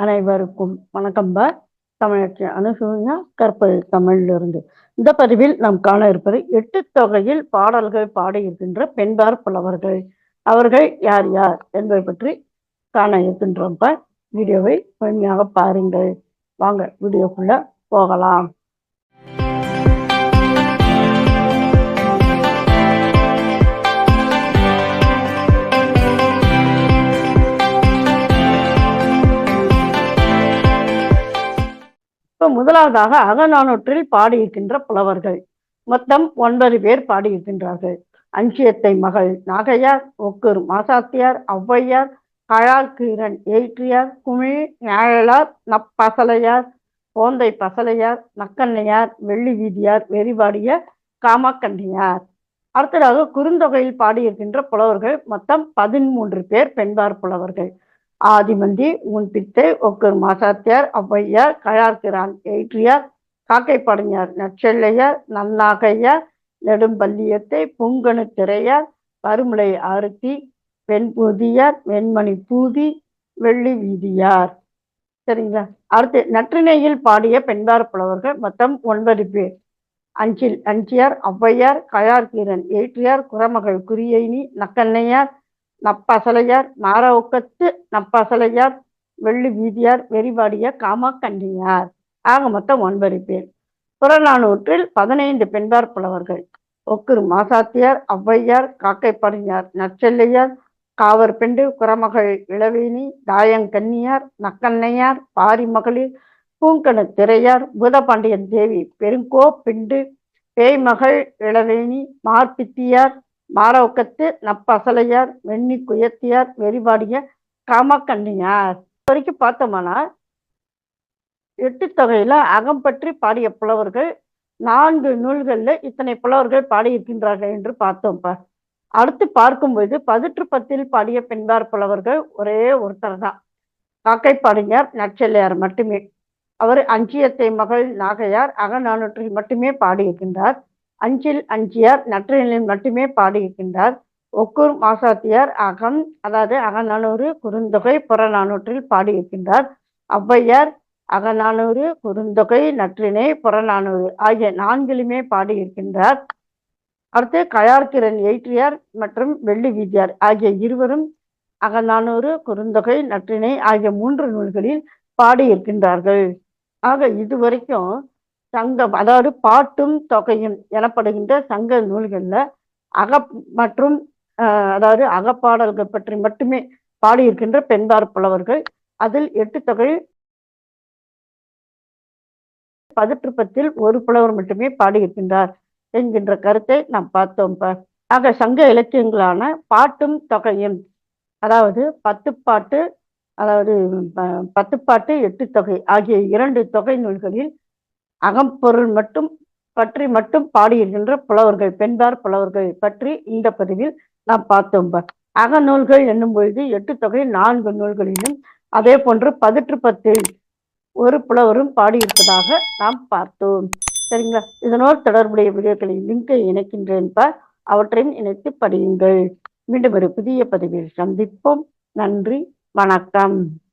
அனைவருக்கும் வணக்கம் பார் தமிழற்ற அனுசூயா கற்பது தமிழிலிருந்து. இந்த பதிவில் நாம் காண இருப்பது எட்டு தொகையில் பாடல்கள் பாடியிருக்கின்ற பெண்பார் புலவர்கள். அவர்கள் யார் யார் என்பதை பற்றி காண இருக்கின்றோம்ப்பா வீடியோவை முழுமையாக பாருங்கள். வாங்க வீடியோக்குள்ள போகலாம். முதலாவதாக அகநானூற்றில் பாடியிருக்கின்ற புலவர்கள். மொத்தம் ஒன்பது பேர் பாடியிருக்கின்றார்கள். அஞ்சியத்தை மகள் நாகையார் ஒக்கூர் மாசாத்தியார் ஔவையார் கழாக்கீரன் ஏற்றியார் குமிழ் ஞாழலார் நப்பசலையார் போந்தை பசலையார் நக்கண்ணையார் வெள்ளி வீதியார் வெறிபாடிய காமக்கண்ணியார் அடுத்ததாக குறுந்தொகையில் பாடியிருக்கின்ற புலவர்கள் மொத்தம் பதிமூன்று பேர் பெண்பார் புலவர்கள். ஆதிமந்தி உன் பித்தை ஒக்கர் மாசாத்தியார் ஔவையார் கழார்கிறான் ஏற்றியார் காக்கைப்படைஞர் நச்செல்லையார் நன்னாகையார் நெடும்பள்ளியத்தை புங்கணு திரையார் பருமலை ஆருத்தி வெண்பூதியார் வெண்மணி பூதி வெள்ளி வீதியார். சரிங்களா? அடுத்து நற்றினையில் பாடிய பெண்பார் புலவர்கள் மொத்தம் ஒன்பது பேர். அஞ்சில் அஞ்சியார் ஔவையார் கழார்கீரன் ஏற்றியார் குரமகள் குறியைனி நக்கண்ணையார் நப்பசலையார் நாரவுக்கத்து நப்பசலையார் வெள்ளி வீதியார் வெறிபாடிய காமக்கண்ணியார் ஆக மொத்தம் ஒன்பது பேர். புறநானூற்றில் பதினைந்து பெண்பார் புலவர்கள். ஒக்குரு மாசாத்தியார் ஔவையார் காக்கைப்படையார் நற்செல்லையார் காவர் பெண்டு குரமகள் இளவேணி தாயங்கன்னியார் நக்கண்ணையார் பாரிமகளிர் பூங்கண திரையார் பூதபாண்டியன் தேவி பெருங்கோ பிண்டு பேய்மகள் இளவேணி மார்பித்தியார் மாரவுக்கத்து நப்பசலையார் வெண்ணி குயத்தியார் வெறிபாடிய காமக்கண்ணியார். வரைக்கும் பார்த்தோம்னா எட்டு தொகையில அகம் பற்றி பாடிய புலவர்கள் நான்கு நூல்களில் இத்தனை புலவர்கள் பாடியிருக்கின்றார்கள் என்று பார்த்தோம்ப்பா அடுத்து பார்க்கும்போது பதிற்று பத்தில் பாடிய பெண்பார் புலவர்கள் ஒரே ஒருத்தர் தான் காக்கை காக்கைப்பாடிஞர் நற்செல்லையார் மட்டுமே. அவர் அஞ்சியத்தை மகள் நாகையார் அகநானூற்றில் மட்டுமே பாடியிருக்கின்றார். அஞ்சில் அஞ்சியார் நற்றினில் மட்டுமே பாடியிருக்கின்றார். ஒக்கூர் மாசாத்தியார் அகம் அதாவது அகநானூறு குறுந்தொகை புறநானூற்றில் பாடியிருக்கின்றார். ஔவையார் அகநானூறு குறுந்தொகை நற்றினை புறநானூறு ஆகிய நான்கிலுமே பாடியிருக்கின்றார். அடுத்து கயார்கிரண் எயிற்றியார் மற்றும் வெள்ளி வீதியார் ஆகிய இருவரும் அகநானூறு குறுந்தொகை நற்றினை ஆகிய மூன்று நூல்களில் பாடியிருக்கின்றார்கள். ஆக இதுவரைக்கும் சங்கம் அதாவது பாட்டும் தொகையும் எனப்படுகின்ற சங்க நூல்களில் அக மற்றும் அதாவது அகப்பாடல்கள் பற்றி மட்டுமே பாடியிருக்கின்ற பெண்பார் புலவர்கள். அதில் எட்டு தொகை பதிற்றுப்பத்தில் ஒரு புலவர் மட்டுமே பாடியிருக்கின்றார் என்கின்ற கருத்தை நாம் பார்த்தோம் ஆக சங்க இலக்கியங்களான பாட்டும் தொகையும் அதாவது பத்து பாட்டு அதாவது பத்து பாட்டு எட்டு தொகை ஆகிய இரண்டு தொகை நூல்களில் அகம்பொருள் மட்டும் பற்றி மட்டும் பாடியிருக்கின்ற புலவர்கள் பெண்பார் புலவர்கள் பற்றி இந்த பதிவில் நாம் பார்த்தோம். அகநூல்கள் என்னும் பொழுது எட்டு தொகை நான்கு நூல்களிலும் அதே போன்று பதிற்று பத்தில் ஒரு புலவரும் பாடியிருப்பதாக நாம் பார்த்தோம். சரிங்களா? இதனோடு தொடர்புடைய வீடியோக்களின் லிங்கை இணைக்கின்றேன் அவற்றையும் இணைத்து படியுங்கள். மீண்டும் ஒரு புதிய பதிவில் சந்திப்போம். நன்றி. வணக்கம்.